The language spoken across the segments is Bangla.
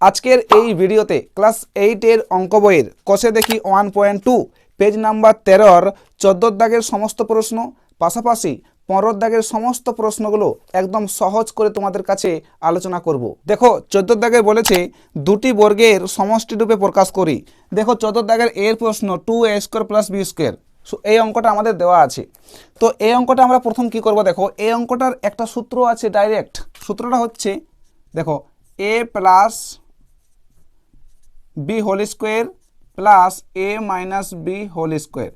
আজকের এই ভিডিওতে ক্লাস এইটের অঙ্ক বইয়ের কষে দেখি one point two, page number তেরোর চোদ্দোর দাগের সমস্ত প্রশ্ন, পাশাপাশি পনেরো দাগের সমস্ত প্রশ্নগুলো একদম সহজ করে তোমাদের কাছে আলোচনা করব। দেখো চোদ্দোর দাগের বলেছে দুটি বর্গের সমষ্টি রূপে প্রকাশ করি। দেখো চোদ্দোর দাগের এর প্রশ্ন two A square plus B square. So, এই অঙ্কটা আমাদের দেওয়া আছে। তো, এই অঙ্কটা আমরা প্রথম কি করব দেখো, এই অঙ্কটার একটা সূত্র আছে ডাইরেক্ট। সূত্রটা হচ্ছে, দেখো, A plus B whole square plus A minus B whole square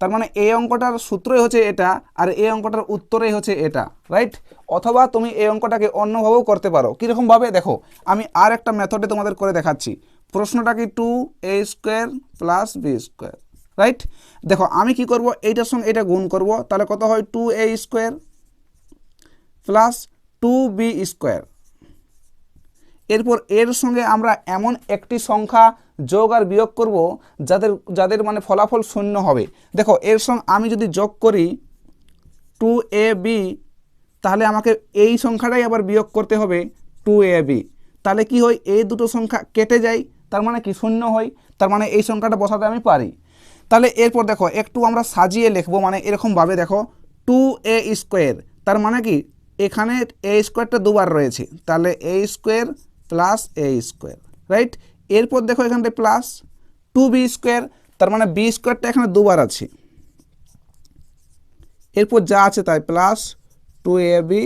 তার মানে এই অঙ্কটার সূত্রই হচ্ছে এটা আর এই অঙ্কটার উত্তরই হচ্ছে এটা রাইট অথবা তুমি এই অঙ্কটাকে অন্যভাবেও করতে পারো। কীরকমভাবে? দেখো, আমি আর একটা মেথডে তোমাদের করে দেখাচ্ছি। প্রশ্নটা কি two A square plus B square right দেখো, আমি কি করব? এইটার সঙ্গে এটা গুণ করব। তাহলে কত হয়? Two A square plus two B square এরপর এর সঙ্গে আমরা এমন একটি সংখ্যা যোগ আর বিয়োগ করব যাদের যাদের মানে ফলাফল শূন্য হবে। দেখো, এর সঙ্গে আমি যদি যোগ করি টু এ বি তাহলে আমাকে এই সংখ্যাটাই আবার বিয়োগ করতে হবে টু এ বি তাহলে কি হয়? এই দুটো সংখ্যা কেটে যায়, তার মানে কি? শূন্য হয়, তার মানে এই সংখ্যাটা বসাতে আমি পারি। তাহলে এরপর দেখো, একটু আমরা সাজিয়ে লিখব মানে এরকমভাবে দেখো টু এ স্কোয়ার তার মানে কি? এখানে এ স্কোয়ারটা দুবার রয়েছে। তাহলে A square plus A square right এরপর দেখো এখানটায় প্লাস টু বি স্কোয়ার তার মানে বি স্কোয়ারটা এখানে দুবার আছে। এরপর যা আছে তাই plus two A B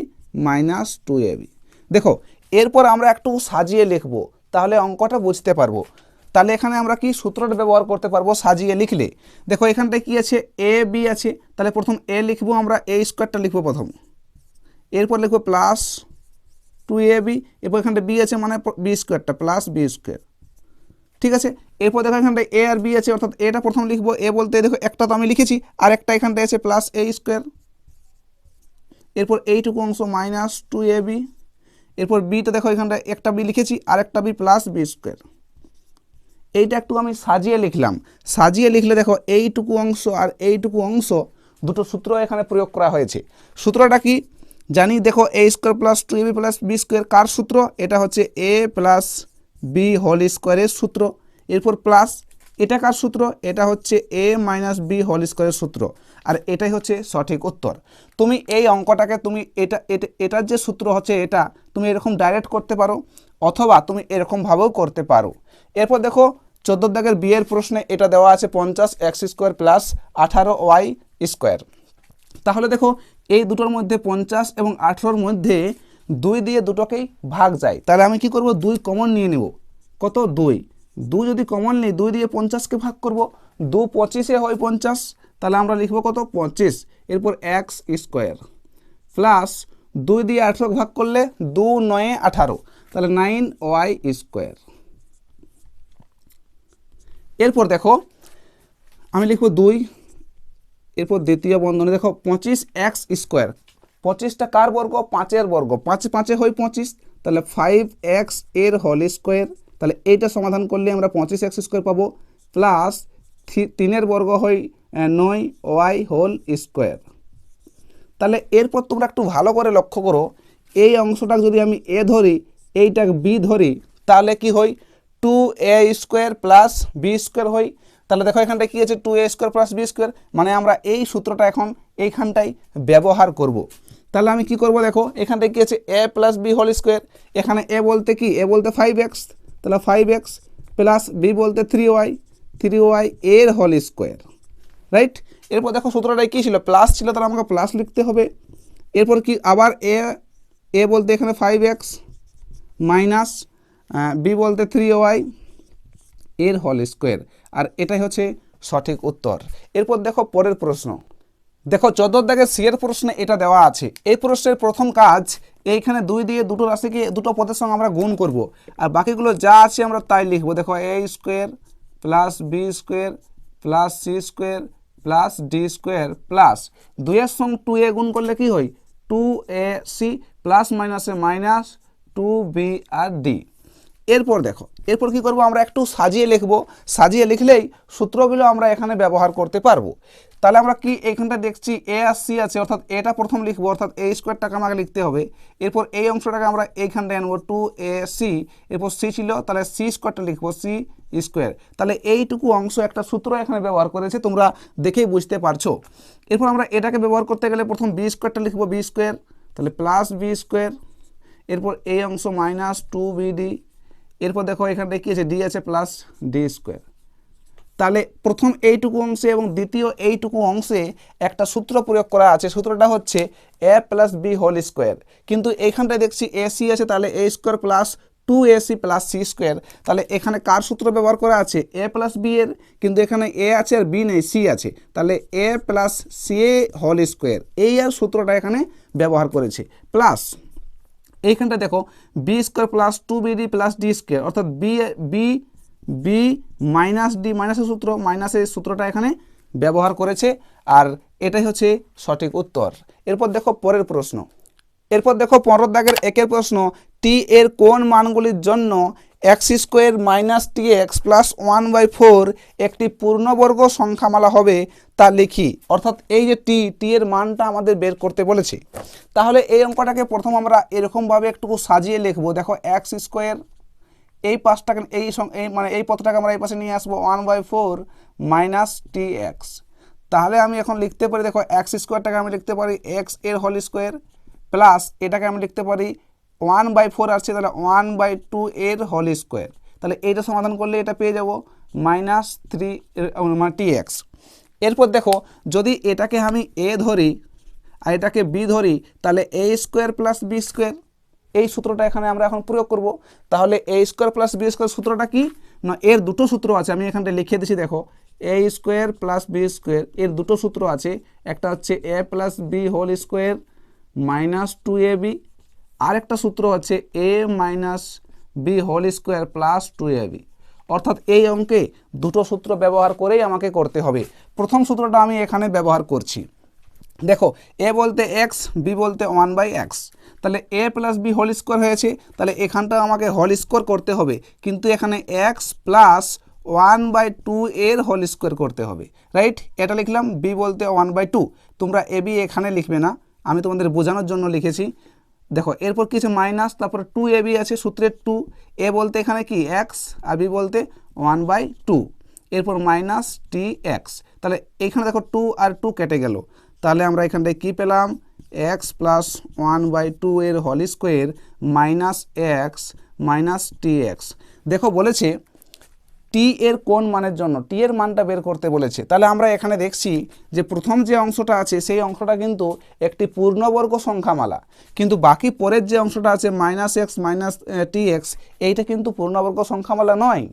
minus two A B দেখো, এরপর আমরা একটু সাজিয়ে লিখব, তাহলে অঙ্কটা বুঝতে পারব। তাহলে এখানে আমরা কি সূত্রটা ব্যবহার করতে পারব সাজিয়ে লিখলে? দেখো, এখানটায় কি আছে? এ বি আছে। তাহলে প্রথম এ লিখব আমরা এ স্কোয়ারটা লিখব প্রথম। এরপর লিখব প্লাস টু এ বি, এরপর এখানটা বি আছে মানে বি স্কোয়ারটা প্লাস বি স্কোয়ার। ঠিক আছে? এরপর দেখো এখানটায় এ আর বি আছে, অর্থাৎ এটা প্রথম লিখব, এ বলতে দেখো একটা তো আমি লিখেছি, আর একটা এখানটায় আছে প্লাস এ স্কোয়ার এরপর এইটুকু অংশ মাইনাস টু এ বি এরপর বিটা দেখো এখানটায় একটা বি লিখেছি, আর একটা বি প্লাস বি স্কোয়ার এইটা একটু আমি সাজিয়ে লিখলাম। সাজিয়ে লিখলে দেখো এইটুকু অংশ আর এইটুকু অংশ, দুটো সূত্র এখানে প্রয়োগ করা হয়েছে। সূত্রটা কি? জানি, দেখো A square plus two A B plus B square কার সূত্র? এটা হচ্ছে এ প্লাস বি হোল স্কোয়ারের সূত্র। এরপর প্লাস এটা কার সূত্র? এটা হচ্ছে এ মাইনাস বি হোল স্কোয়ারের সূত্র। আর এটাই হচ্ছে সঠিক উত্তর। তুমি এই অঙ্কটাকে, তুমি এটা এটা, এটার যে সূত্র হচ্ছে এটা, তুমি এরকম ডাইরেক্ট করতে পারো, অথবা তুমি এরকমভাবেও করতে পারো। এরপর দেখো, চোদ্দ দাগের বিয়ের প্রশ্নে এটা দেওয়া আছে পঞ্চাশ এক্স স্কোয়ার প্লাস আঠারো ওয়াই স্কোয়ার তাহলে দেখো এই দুটোর মধ্যে পঞ্চাশ এবং আঠেরোর মধ্যে দুই দিয়ে দুটোকেই ভাগ যায়। তাহলে আমি কি করব? দুই কমন নিয়ে নেব। কত? দুই। দুই যদি কমন নিই, দুই দিয়ে পঞ্চাশকে ভাগ করব। দু পঁচিশে হয় পঞ্চাশ, তাহলে আমরা লিখব কত? পঁচিশ। এরপর এক্স স্কোয়ার প্লাস দুই দিয়ে আঠেরো ভাগ করলে দু নয়ে আঠারো। তাহলে নাইন ওয়াই স্কোয়ার এরপর দেখো, আমি লিখব দুই এরপর দ্বিতীয় বন্ধনে, দেখো পঁচিশ এক্স স্কোয়ার পঁচিশটা কার বর্গ? পাঁচের বর্গ। পাঁচ পাঁচে হয় পঁচিশ, তাহলে ফাইভ এক্সের হোল স্কোয়ার তাহলে এইটা সমাধান করলে আমরা পঁচিশ এক্স স্কোয়ার পাবো প্লাস তিনের বর্গ হয় নয় ওয়াই হোল স্কোয়ার তাহলে এরপর তোমরা একটু ভালো করে লক্ষ্য করো, এই অংশটা যদি আমি এ ধরি এইটা বি ধরি, তাহলে কি হয়? Two A square plus B square হয়। তাহলে দেখো এখানটায় কী আছে? Two A square plus B square মানে আমরা এই সূত্রটা এখন এইখানটাই ব্যবহার করব। তাহলে আমি কি করব দেখো? এখানটায় কী আছে? A plus B whole square এখানে এ বলতে কি? এ বলতে ফাইভ এক্স তাহলে ফাইভ এক্স প্লাস বি বলতে থ্রি ওয়াই থ্রি ওয়াই এর হোল স্কোয়ার রাইট এরপর দেখো সূত্রটাই কী ছিল? প্লাস ছিল, তাহলে আমাকে প্লাস লিখতে হবে। এরপর কি? আবার এ এ বলতে এখানে ফাইভ এক্স মাইনাস বি বলতে থ্রি ওয়াই এর হোল স্কোয়ার আর এটাই হচ্ছে সঠিক উত্তর। এরপর দেখো পরের প্রশ্ন। দেখো চোদ্দোর দাগে সি এর প্রশ্নে এটা দেওয়া আছে। এই প্রশ্নের প্রথম কাজ এইখানে দুই দিয়ে দুটো রাশিকে দুটো পদের সঙ্গে আমরা গুণ করব। আর বাকিগুলো যা আছে আমরা তাই লিখব। দেখো A square plus B square plus C square plus D square plus দুইয়ের সঙ্গে টু এ গুণ করলে কি হয়? টু এ সি প্লাস মাইনাসে মাইনাস টু বি আর ডি এরপর দেখো এরপর কি করব? আমরা একটু সাজিয়ে লিখব। সাজিয়ে লিখলেই সূত্রগুলো আমরা এখানে ব্যবহার করতে পারব। তাহলে আমরা কি এখানটা দেখছি? এ আর সি আছে, অর্থাৎ এটা প্রথম লিখব, অর্থাৎ এ স্কোয়ারটাকে আমাকে লিখতে হবে? এরপর এই অংশটাকে আমরা এইখানটায় আনব, টু এ সি। এরপর সি ছিল, তাহলে সি স্কোয়ারটা লিখব, সি স্কোয়ার। তাহলে এইটুকু অংশ একটা সূত্র এখানে ব্যবহার করেছে, তোমরা দেখেই বুঝতে পারছ। এরপর আমরা এটাকে ব্যবহার করতে গেলে প্রথম বি স্কোয়ারটা লিখব, বি স্কোয়ার। তাহলে প্লাস বি স্কোয়ার। এরপর এই অংশ মাইনাস টু বিডি এরপর দেখো এখানটায় কী আছে? ডি আছে প্লাস ডি স্কোয়ার তাহলে প্রথম এইটুকু অংশে এবং দ্বিতীয় এইটুকু অংশে একটা সূত্র প্রয়োগ করা আছে। সূত্রটা হচ্ছে A plus B whole square কিন্তু এইখানটায় দেখছি এ সি আছে, তাহলে A square plus two A C plus C square তাহলে এখানে কার সূত্র ব্যবহার করা আছে? এ প্লাস বি এর। কিন্তু এখানে এ আছে আর বি নেই সি আছে। তাহলে A plus C A whole square এই আর সূত্রটা এখানে ব্যবহার করেছে। প্লাস এইখানটা দেখো B square plus two BD plus D square অর্থাৎ B B B minus D মাইনাসের সূত্র মাইনাসের সূত্রটা এখানে ব্যবহার করেছে, আর এটাই হচ্ছে সঠিক উত্তর। এরপর দেখো পরের প্রশ্ন। এরপর দেখো পনেরো দাগের একের প্রশ্ন টি এর কোন মানগুলির জন্য X square minus T X plus one by four একটি পূর্ণবর্গ সংখ্যামালা হবে তা লিখি। অর্থাৎ এই যে টি টি এর মানটা আমাদের বের করতে বলেছে। তাহলে এই অঙ্কটাকে প্রথম আমরা এরকমভাবে একটু সাজিয়ে লিখব। দেখো এক্স স্কোয়ার, এই পাঁচটাকে, এই এই মানে এই পথটাকে আমরা এই পাশে নিয়ে আসব one by four minus T X. তাহলে আমি এখন লিখতে পারি, দেখো এক্স স্কোয়ারটাকে আমি লিখতে পারি এক্সের হোল স্কোয়ার প্লাস এটাকে আমি লিখতে পারি ওয়ান বাই ফোর আসছে, তাহলে ওয়ান বাই টু এর হোল স্কোয়ার। তাহলে এইটা সমাধান করলে এটা পেয়ে যাব মাইনাস থ্রি মানে টি এক্স। এরপর দেখো, যদি এটাকে আমি এ ধরি আর এটাকে বি ধরি, তাহলে A square plus B square, এই সূত্রটা এখানে আমরা এখন প্রয়োগ করব। তাহলে A square plus B square সূত্রটা কি? না, এর দুটো সূত্র আছে, আমি এখানটা লিখে দিচ্ছি দেখো। A square plus B square, এর দুটো সূত্র আছে, একটা হচ্ছে A plus B whole square minus two A B আরেকটা সূত্র হচ্ছে A minus B whole square plus two A B. অর্থাৎ এই অঙ্কে দুটো সূত্র ব্যবহার করেই আমাকে করতে হবে। প্রথম সূত্রটা আমি এখানে ব্যবহার করছি। দেখো, এ বলতে এক্স বি বলতে ওয়ান বাই এক্স তাহলে A plus B whole square হয়েছে, তাহলে এখানটা আমাকে হোল স্কোয়ার করতে হবে। কিন্তু এখানে X plus one by two এর হোল স্কোয়ার করতে হবে। রাইট এটা লিখলাম বি বলতে ওয়ান বাই টু তোমরা এ বি এখানে লিখবে না। আমি তোমাদের বোঝানোর জন্য লিখেছি। দেখো, এরপর কিছু মাইনাস তারপরে টু এ বি আছে সূত্রের টু এ বলতে এখানে কি? এক্স আর বি বলতে ওয়ান বাই টু এরপর মাইনাস টি এক্স তাহলে এইখানে দেখো টু আর টু কেটে গেল। তাহলে আমরা এখানটায় কী পেলাম? X plus one by two এর whole square minus X minus T X দেখো, বলেছে টি এর কোন মানের জন্য টি এর মানটা বের করতে বলেছে। তাহলে আমরা এখানে দেখছি যে প্রথম যে অংশটা আছে, সেই অংশটা কিন্তু একটি পূর্ণবর্গ সংখ্যামালা। কিন্তু বাকি পরের যে অংশটা আছে minus X minus T X এইটা কিন্তু পূর্ণবর্গ সংখ্যামালা নয়।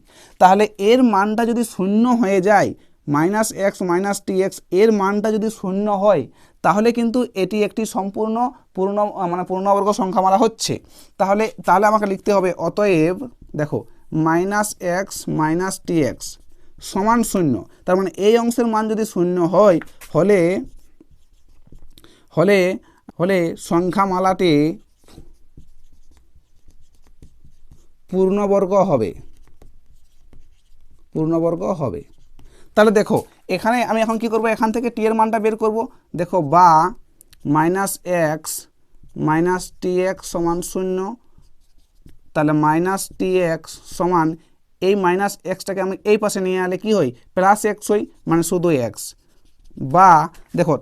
তাহলে এর মানটা যদি শূন্য হয়ে যায় মাইনাস এক্স মাইনাস টি এক্সের মানটা যদি শূন্য হয়, তাহলে কিন্তু এটি একটি সম্পূর্ণ পূর্ণ মানে পূর্ণবর্গ সংখ্যামালা হচ্ছে। তাহলে তাহলে আমাকে লিখতে হবে, অতএব, দেখো minus X minus T X সমান শূন্য। তার মানে এই অংশের মান যদি শূন্য হয়, হলে হলে হলে সংখ্যামালাটি পূর্ণবর্গ হবে। পূর্ণবর্গ হবে। তাহলে দেখো, এখানে আমি এখন কি করব? এখান থেকে টি এর মানটা বের করব। দেখো বা minus X minus T X সমান শূন্য তাহলে মাইনাস টি এক্স সমান এই মাইনাস এক্সটাকে আমি এই পাশে নিয়ে আলে কি হয়? প্লাস এক্স হই মানে শুধু এক্স বা দেখো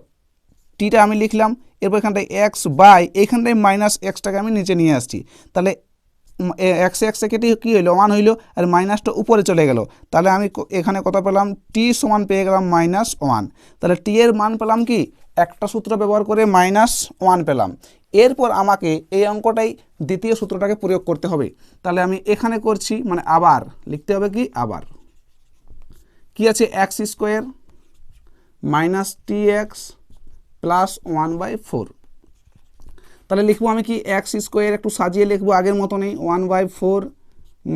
টিটা আমি লিখলাম, এরপর এখানটায় এক্স বাই এইখানটায় মাইনাস এক্সটাকে আমি নিচে নিয়ে আসছি। তাহলে এক্স এক্স কেটে কী হইল? ওয়ান হইল, আর মাইনাসটা উপরে চলে গেল। তাহলে আমি এখানে কত পেলাম? টি সমান পেয়ে গেলাম মাইনাস ওয়ান তাহলে টি এর মান পেলাম কি? একটা সূত্র ব্যবহার করে মাইনাস ওয়ান পেলাম। এরপর আমাকে এই অঙ্কটাই দ্বিতীয় সূত্রটাকে প্রয়োগ করতে হবে। তাহলে আমি এখানে করছি মানে আবার, লিখতে হবে কি? আবার। কি আছে? X square minus T X plus one by four. তাহলে লিখব আমি কি? এক্স স্কোয়ার একটু সাজিয়ে লিখব আগের মতনই। One by four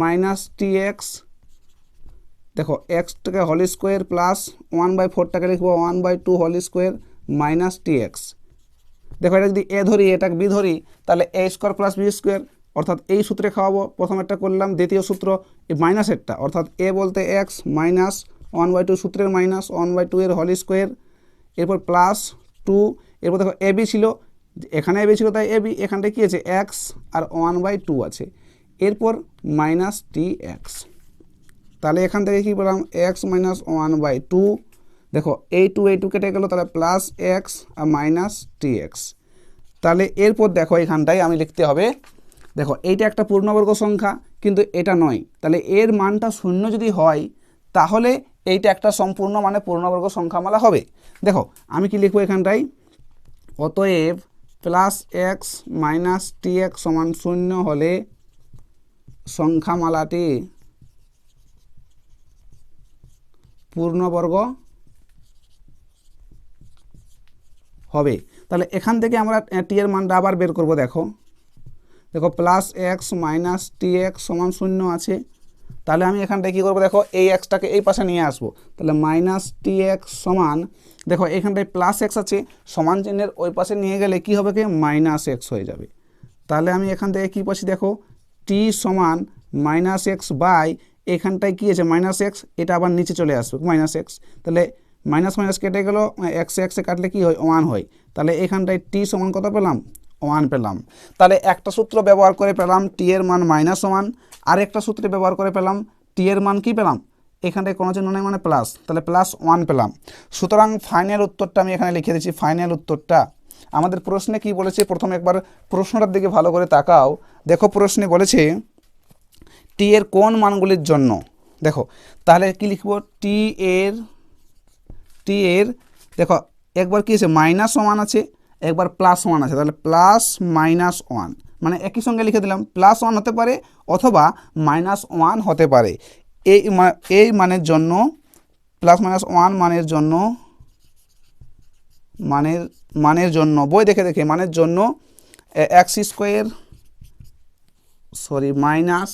minus T X. দেখো এক্সটাকে whole square plus one by ফোরটাকে লিখব। One by two whole square minus T X. দেখো, এটা যদি এ ধরি, এটাকে বি ধরি, তাহলে A square plus B square অর্থাৎ এই সূত্রে খাওয়াবো। প্রথম একটা করলাম, দ্বিতীয় সূত্র, এই মাইনাসেরটা অর্থাৎ এ বলতে X minus one by two সূত্রের মাইনাস ওয়ান বাই টু এর হোল স্কোয়ার এরপর প্লাস টু এরপর দেখো এবি ছিল, এখানে এবি ছিল, তাই এবি এখানটায় কী আছে? এক্স আর ওয়ান বাই টু আছে। এরপর মাইনাস টি এক্স তাহলে এখান থেকে কী পেলাম? X minus one by two দেখো এই টু এই টু কেটে গেলো, তাহলে প্লাস এক্স আর মাইনাস টি এক্স তাহলে এরপর দেখো এখানটায় আমি লিখতে হবে, দেখো, এইটা একটা পূর্ণবর্গ সংখ্যা, কিন্তু এটা নয়। তাহলে এর মানটা শূন্য যদি হয়, তাহলে এইটা একটা সম্পূর্ণ মানে পূর্ণবর্গ সংখ্যামালা হবে। দেখো, আমি কি লিখব এখানটায়? অতএব plus X minus T X সমান শূন্য হলে সংখ্যামালাটি পূর্ণবর্গ হবে। তাহলে এখান থেকে আমরা টি এর মানটা আবার বের করব, দেখো। দেখো plus X minus T X সমান শূন্য আছে। তাহলে আমি এখানটায় কী করব, দেখো, এই এক্সটাকে এই পাশে নিয়ে আসব। তাহলে মাইনাস টি এক্স সমান, দেখো, এখানটায় প্লাস এক্স আছে, সমান চিহ্নের ওই পাশে নিয়ে গেলে কি হবে কি? মাইনাস এক্স হয়ে যাবে। তাহলে আমি এখান থেকে কী পাচ্ছি, দেখো টি সমান মাইনাস এক্স বাই এখানটায় কী আছে? মাইনাস এক্স এটা আবার নিচে চলে আসবে মাইনাস এক্স তাহলে মাইনাস মাইনাস কেটে গেল এক্স এক্সে কাটলে কি হয়? ওয়ান হয়। তাহলে এখানটায় টি সমান কত পেলাম? ওয়ান পেলাম। তাহলে একটা সূত্র ব্যবহার করে পেলাম টি এর মান মাইনাস ওয়ান। আর একটা সূত্রে ব্যবহার করে পেলাম টি এর মান কি পেলাম? এখানটায় কোনো চিহ্ন নেই মানে প্লাস তাহলে প্লাস ওয়ান পেলাম। সুতরাং ফাইনাল উত্তরটা আমি এখানে লিখে দিচ্ছি ফাইনাল উত্তরটা। আমাদের প্রশ্নে কি বলেছে? প্রথমে একবার প্রশ্নটার দিকে ভালো করে তাকাও। দেখো, প্রশ্নে বলেছে, টি এর কোন মানগুলির জন্য? দেখো, তাহলে কি লিখব? টি এর টি এর, দেখো, একবার কি আছে মাইনাস ওয়ান আছে, একবার প্লাস ওয়ান আছে, তাহলে প্লাস মাইনাস ওয়ান মানে একই সঙ্গে লিখে দিলাম প্লাস ওয়ান হতে পারে অথবা মাইনাস ওয়ান হতে পারে। এই এই মানের জন্য প্লাস মাইনাস ওয়ান মানের জন্য, মানের মানের জন্য, বই দেখে দেখে, মানের জন্য X square sorry minus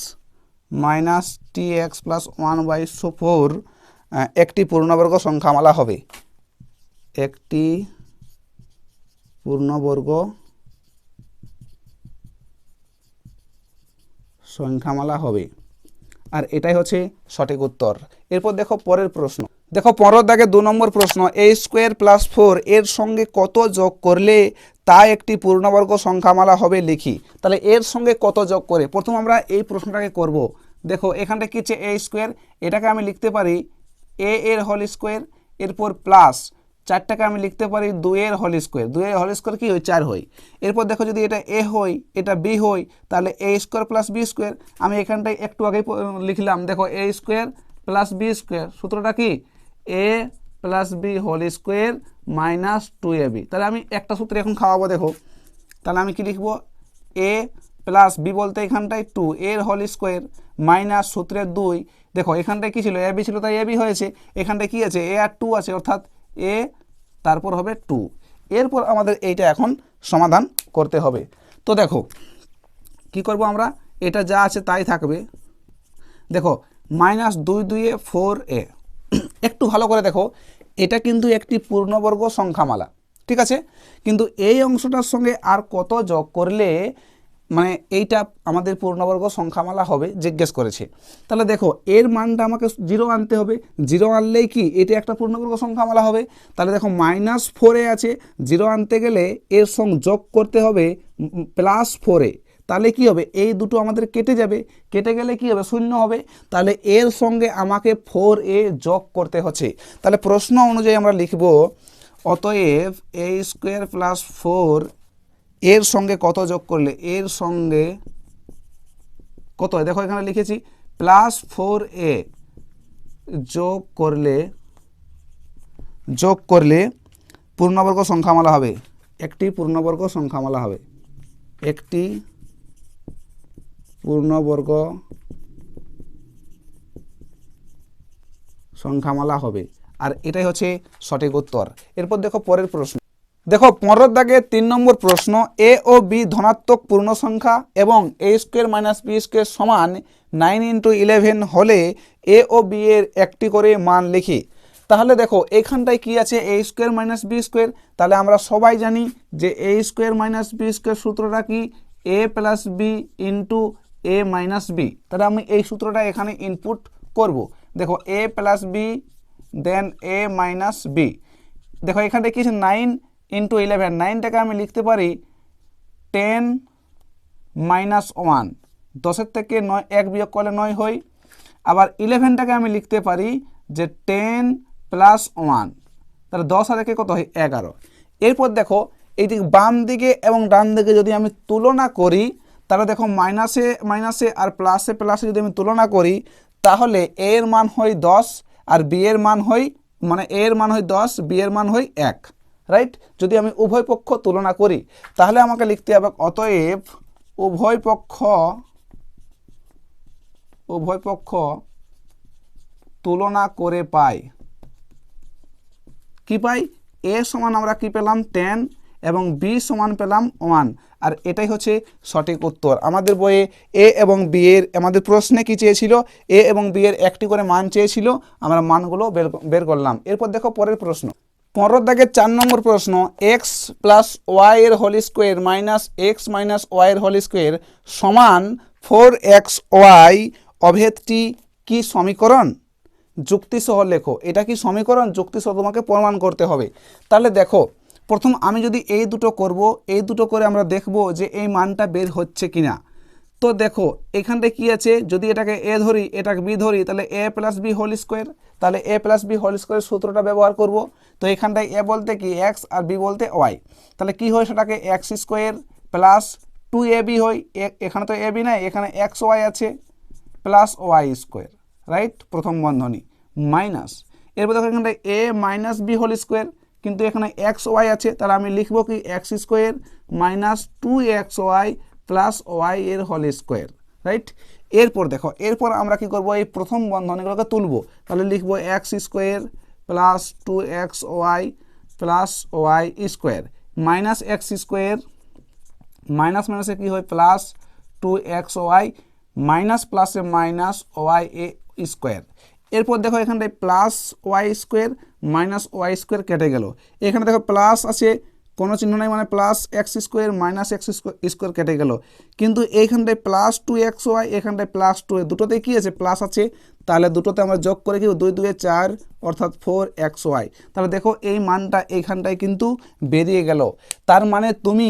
minus T X plus one by four একটি পূর্ণবর্গ সংখ্যামালা হবে। একটি পূর্ণবর্গ সংখ্যামালা হবে। আর এটাই হচ্ছে সঠিক উত্তর। এরপর দেখো পরের প্রশ্ন। দেখো পরের দাগে দু নম্বর প্রশ্ন এ স্কোয়ার প্লাস ফোর এর সঙ্গে কত যোগ করলে তা একটি পূর্ণবর্গ সংখ্যামালা হবে লিখি। তাহলে এর সঙ্গে কত যোগ করে? প্রথম আমরা এই প্রশ্নটাকে করব। দেখো এখানটা কি হচ্ছে এ স্কোয়ার এটাকে আমি লিখতে পারি এ এর হোল স্কোয়ার এরপর প্লাস চারটাকে আমি লিখতে পারি দুইয়ের হোল স্কোয়ার দুইয়ের হোল স্কোয়ার কী হয়? চার হয়। এরপর দেখো যদি এটা এ হয়, এটা বি হয়, তাহলে A square plus B square আমি এখানটায় একটু আগেই প- লিখলাম। দেখো A square plus B square সূত্রটা কি? A plus B whole square minus two A B তাহলে আমি একটা সূত্রে এখন খাওয়াবো, দেখো। তাহলে আমি কি লিখব? এ প্লাস বি বলতে এখানটায় টু এর হোল স্কোয়ার মাইনাস সূত্রের দুই দেখো, এখানটায় কী ছিল? এ বি ছিল, তাই এ বি হয়েছে। এখানটায় কী আছে? এ আর টু আছে, অর্থাৎ এ তারপর হবে টু এরপর আমাদের এইটা এখন সমাধান করতে হবে। তো দেখো, কি করব আমরা? এটা যা আছে তাই থাকবে। দেখো মাইনাস দুই দুইয়ে ফোর এ একটু ভালো করে দেখো, এটা কিন্তু একটি পূর্ণবর্গ সংখ্যামালা, ঠিক আছে? কিন্তু এই অংশটার সঙ্গে আর কত যোগ করলে মানে এইটা আমাদের পূর্ণবর্গ সংখ্যামালা হবে, জিজ্ঞেস করেছে। তাহলে দেখো, এর মানটা আমাকে জিরো আনতে হবে। জিরো আনলেই কি? এটা একটা পূর্ণবর্গ সংখ্যামালা হবে। তাহলে দেখো মাইনাস ফোরে আছে। জিরো আনতে গেলে এর সঙ্গে যোগ করতে হবে প্লাস ফোরে তাহলে কি হবে? এই দুটো আমাদের কেটে যাবে। কেটে গেলে কি হবে? শূন্য হবে। তাহলে এর সঙ্গে আমাকে ফোর এ যোগ করতে হচ্ছে। তাহলে প্রশ্ন অনুযায়ী আমরা লিখব, অতএব এ স্কোয়ার প্লাস ফোর এর সঙ্গে কত যোগ করলে? এর সঙ্গে কত? দেখো এখানে লিখেছি প্লাস ফোর এ যোগ করলে যোগ করলে পূর্ণবর্গ সংখ্যামালা হবে। একটি পূর্ণবর্গ সংখ্যামালা হবে। একটি পূর্ণবর্গ সংখ্যামালা হবে। আর এটাই হচ্ছে সঠিক উত্তর। এরপর দেখো পরের প্রশ্ন। দেখো পরের দাগে তিন নম্বর প্রশ্ন, এ ও বি ধনাত্মক পূর্ণ সংখ্যা এবং A square minus B square সমান নাইন ইন্টু ইলেভেন হলে এ ও বি এর একটি করে মান লিখি। তাহলে দেখো, এখানটায় কি আছে? A square minus B square. তাহলে আমরা সবাই জানি যে A square minus B square সূত্রটা কি? A plus B into A minus B. তাহলে আমি এই সূত্রটা এখানে ইনপুট করব। দেখো, A plus B, then A minus B. দেখো এখানে কি আছে? নাইন ইন্টু ইলেভেন নাইনটাকে আমি লিখতে পারি টেন মাইনাস ওয়ান দশের থেকে নয়, এক বিয়োগ করলে নয় হয়। আবার ইলেভেনটাকে আমি লিখতে পারি যে টেন প্লাস ওয়ান তাহলে দশ আর একে কত হয়? এগারো। এরপর দেখো এই দিক বাম দিকে এবং ডান দিকে যদি আমি তুলনা করি, তাহলে দেখো মাইনাসে মাইনাসে আর প্লাসে প্লাসে যদি আমি তুলনা করি, তাহলে এর মান হয় দশ আর বি এর মান হয় মানে এর মান হয় দশ বি এর মান হয় এক। রাইট যদি আমি উভয় পক্ষ তুলনা করি, তাহলে আমাকে লিখতে হবে অতএব উভয় পক্ষ উভয় পক্ষ তুলনা করে পাই। কি পাই? এ সমান আমরা কি পেলাম? টেন এবং বি সমান পেলাম ওয়ান আর এটাই হচ্ছে সঠিক উত্তর। আমাদের বইয়ে এ এবং বি এর, আমাদের প্রশ্নে কি চেয়েছিল? এ এবং বি এর একটি করে মান চেয়েছিল। আমরা মানগুলো বের বের করলাম। এরপর দেখো পরের প্রশ্ন। পনেরো দাগের চার নম্বর প্রশ্ন এক্স প্লাস ওয়াই এর whole square minus X minus Y এর হোল স্কোয়ার সমান ফোর এক্স ওয়াই অভেদটি কি সমীকরণ? যুক্তিসহ লেখো। এটা কি সমীকরণ? যুক্তিসহ তোমাকে প্রমাণ করতে হবে। তাহলে দেখো, প্রথম আমি যদি এই দুটো করব, এই দুটো করে আমরা দেখব যে এই মানটা বের হচ্ছে কিনা। তো দেখো, এখানটায় কি আছে? যদি এটাকে এ ধরি, এটাকে বি ধরি, তাহলে A plus B whole square তাহলে A plus B whole square সূত্রটা ব্যবহার করব। তো এখানটায় এ বলতে কি? এক্স আর বি বলতে ওয়াই তাহলে কি হয় সেটাকে? X square plus two A B হয়। এখানে তো এ বি নাই, এখানে এক্স ওয়াই আছে প্লাস ওয়াই স্কোয়ার রাইট প্রথম বন্ধনী মাইনাস এরপর দেখো এখানটায় A minus B whole square কিন্তু এখানে এক্স ওয়াই আছে, তাহলে আমি লিখব কি? X square minus two X Y plus Y এর হোল স্কোয়ার, রাইট? এরপর দেখো, এরপর আমরা কি করব? এই প্রথম বন্ধনীগুলোকে তুলবো। তাহলে লিখব X square plus two X Y plus Y square. Minus X square, minus মাইনাসে কি হয়? Plus two X Y, minus প্লাসে মাইনাস ওয়াই এ স্কোয়ার। এরপর দেখো এখানটায় plus Y square, minus Y square কেটে গেল। এখানে দেখো প্লাস আছে কোনো চিহ্ন নাই মানে plus X square minus X square কেটে গেল। কিন্তু এইখানটায় প্লাস টু এক্স ওয়াই এখানটায় প্লাস টু দুটোতে কী আছে? প্লাস আছে। তাহলে দুটোতে আমরা যোগ করে কি? দুই দুয়ে চার, অর্থাৎ ফোর এক্স ওয়াই তাহলে দেখো এই মানটা এইখানটায় কিন্তু বেরিয়ে গেল। তার মানে তুমি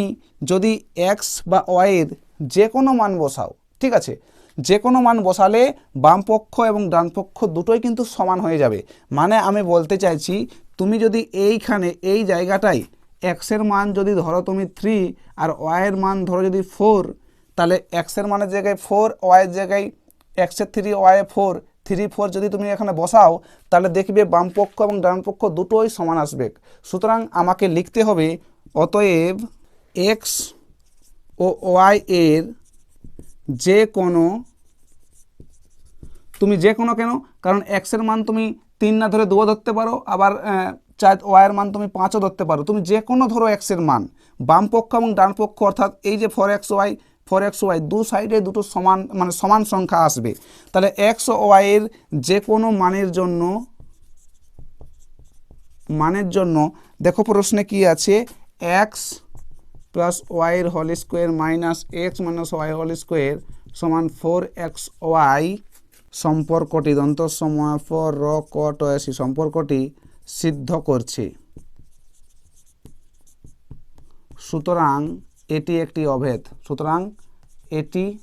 যদি এক্স বা ওয়াইয়ের যে কোনো মান বসাও, ঠিক আছে? যে কোনো মান বসালে বাম পক্ষ এবং ডান পক্ষ দুটোই কিন্তু সমান হয়ে যাবে। মানে আমি বলতে চাইছি, তুমি যদি এইখানে এই জায়গাটায় এক্সের মান যদি ধরো তুমি থ্রি আর ওয়াইয়ের মান ধরো যদি ফোর তাহলে এক্সের মানের জায়গায় ফোর ওয়াইয়ের জায়গায় এক্সের three Y four three four যদি তুমি এখানে বসাও, তাহলে দেখবে বাম পক্ষ এবং ডান পক্ষ দুটোই সমান আসবে। সুতরাং আমাকে লিখতে হবে, অতএব এক্স ও ওয়াই এর যে কোনো, তুমি যে কোনো কেন? কারণ এক্সের মান তুমি তিন না ধরে দুও ধরতে পারো, আবার চার ওয়াইয়ের মান তুমি পাঁচও ধরতে পারো। তুমি যে কোনো ধরো এক্সের মান। বাম পক্ষ এবং ডান পক্ষ, অর্থাৎ এই যে four X Y four X Y দু সাইডে দুটো সমান মানে সমান সংখ্যা আসবে। তাহলে এক্স ওয়াইয়ের যে কোনো মানের জন্য মানের জন্য, দেখো প্রশ্নে কি আছে? এক্স প্লাস ওয়াইয়ের whole square minus X minus Y whole square সমান ফোর এক্স ওয়াই সম্পর্কটি দন্ত সময় পর র, ক টয়াসি সম্পর্কটি সিদ্ধ করছে। সুতরাং এটি একটি অভেদ। সুতরাং এটি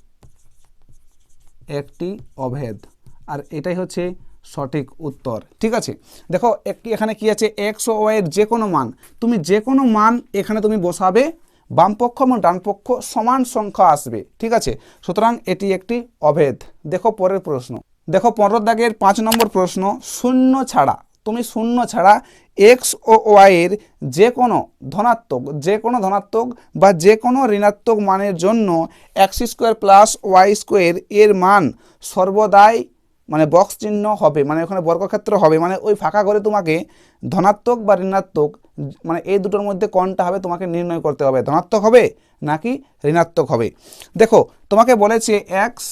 একটি অভেদ। আর এটাই হচ্ছে সঠিক উত্তর। ঠিক আছে? দেখো এক- এখানে কি আছে? এক্স ও ওয়াইয়ের যে কোনো মান। তুমি যে কোনো মান এখানে তুমি বসাবে বামপক্ষ এবং ডানপক্ষ সমান সংখ্যা আসবে। ঠিক আছে? সুতরাং এটি একটি অভেদ। দেখো, পরের প্রশ্ন। দেখো, পনেরো দাগের পাঁচ নম্বর প্রশ্ন, শূন্য ছাড়া। তুমি শূন্য ছাড়া এক্স ও ওয়াইয়ের যে কোনো ধনাত্মক, যে কোনো ধনাত্মক বা যে কোনো ঋণাত্মক মানের জন্য X square plus Y square এর মান সর্বদাই মানে বক্স চিহ্ন হবে মানে ওখানে বর্গক্ষেত্র হবে মানে ওই ফাঁকা করে তোমাকে ধনাত্মক বা ঋণাত্মক মানে এই দুটোর মধ্যে কোনটা হবে তোমাকে নির্ণয় করতে হবে, ধনাত্মক হবে নাকি ঋণাত্মক হবে। দেখো, তোমাকে বলেছে এক্স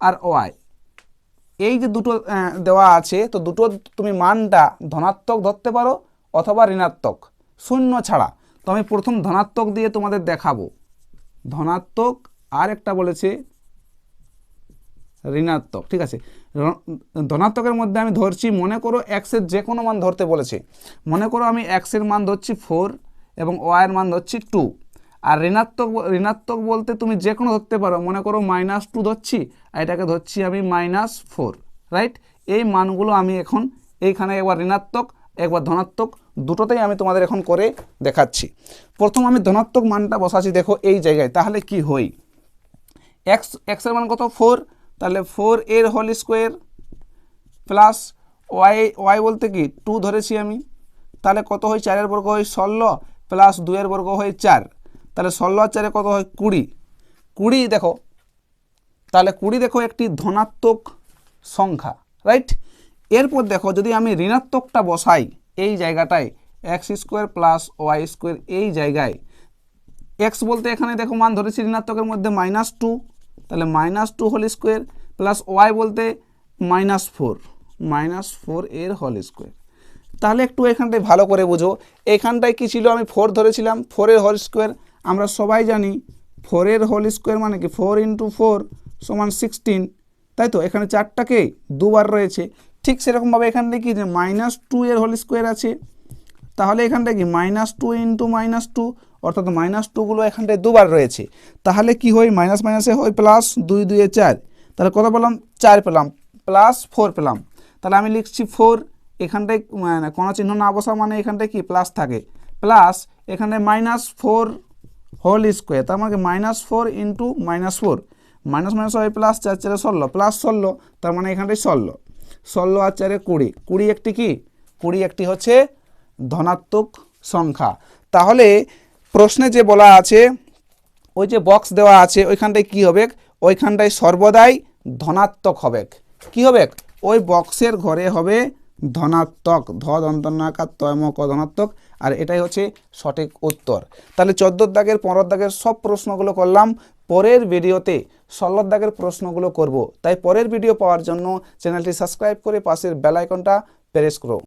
আর ওয়াই এই যে দুটো দেওয়া আছে, তো দুটো তুমি মানটা ধনাত্মক ধরতে পারো অথবা ঋণাত্মক। শূন্য ছাড়া। তো আমি প্রথম ধনাত্মক দিয়ে তোমাদের দেখাবো। ধনাত্মক আর একটা বলেছে ঋণাত্মক, ঠিক আছে? ধনাত্মকের মধ্যে আমি ধরছি, মনে করো এক্সের যে কোনো মান ধরতে বলেছে। মনে করো আমি এক্সের মান ধরছি ফোর এবং ওয়াইয়ের মান ধরছি টু আর ঋণাত্মক ঋণাত্মক বলতে তুমি যে কোনো ধরতে পারো। মনে করো মাইনাস টু ধরছি, আর এটাকে ধরছি আমি মাইনাস ফোর রাইট এই মানগুলো আমি এখন এইখানে একবার ঋণাত্মক, একবার ধনাত্মক, দুটোতেই আমি তোমাদের এখন করে দেখাচ্ছি। প্রথম আমি ধনাত্মক মানটা বসাচ্ছি, দেখো এই জায়গায়, তাহলে কি হয় এক্স এক্সের মান কত? ফোর তাহলে ফোর এর whole square plus Y Y বলতে কি? টু ধরেছি আমি, তাহলে কত হয় চারের বর্গ হয় ষোলো প্লাস দুয়ের বর্গ হয় চার। তাহলে ষোলো আর চারে কত হয়? কুড়ি। কুড়ি দেখো, তাহলে কুড়ি দেখো একটি ধনাত্মক সংখ্যা রাইট এরপর দেখো যদি আমি ঋণাত্মকটা বসাই এই জায়গাটায় X square plus Y square এই জায়গায় এক্স বলতে এখানে দেখো মান ধরেছি ঋণাত্মকের মধ্যে মাইনাস টু তাহলে minus two whole square plus Y বলতে মাইনাস ফোর মাইনাস ফোর এর হোল স্কোয়ার তাহলে একটু এখানটায় ভালো করে বুঝো। এখানটায় কি ছিল? আমি ফোর ধরেছিলাম ফোরের হোল স্কোয়ার আমরা সবাই জানি ফোরের হোল স্কোয়ার মানে কি? ফোর ইন্টু ফোর সমান সিক্সটিন তাই তো? এখানে চারটাকে দুবার রয়েছে। ঠিক সেরকমভাবে এখানটায় কি যে মাইনাস টু এর হোল স্কোয়ার আছে। তাহলে এখানটা কি? Minus two into minus two অর্থাৎ মাইনাস টুগুলো এখানটায় দুবার রয়েছে। তাহলে কি হয়? মাইনাস মাইনাসে হয় প্লাস দুই দুয়ে চার। তাহলে কত পেলাম? চার পেলাম। প্লাস ফোর পেলাম। তাহলে আমি লিখছি ফোর এখানটায় মানে কোনো চিহ্ন না বসা মানে এখানটায় কি? প্লাস থাকে। প্লাস এখানটায় মাইনাস ফোর হোল স্কোয়ার, তার মানে minus four into minus four. Minus minus হয় প্লাস চার, চারে ষোলো। প্লাস ষোলো, তার মানে এখানটায় ষোলো। ষোলো আর চারে কুড়ি। কুড়ি একটি কি? কুড়ি একটি হচ্ছে ধনাত্মক সংখ্যা। তাহলে প্রশ্নে যে বলা আছে, ওই যে বক্স দেওয়া আছে, ওইখানটায় কি হবে? ওইখানটায় সর্বদাই ধনাত্মক হবে। কি হবে? ওই বক্সের ঘরে হবে ধনাত্মক ধ দন্তনাকার তয়মক ধনাত্মক আর এটাই হচ্ছে সঠিক উত্তর। তাহলে চোদ্দ দাগের, পনেরো দাগের সব প্রশ্নগুলো করলাম। পরের ভিডিওতে ষোলো দাগের প্রশ্নগুলো করব। তাই পরের ভিডিও পাওয়ার জন্য চ্যানেলটি সাবস্ক্রাইব করে পাশের বেল আইকনটা প্রেস করো।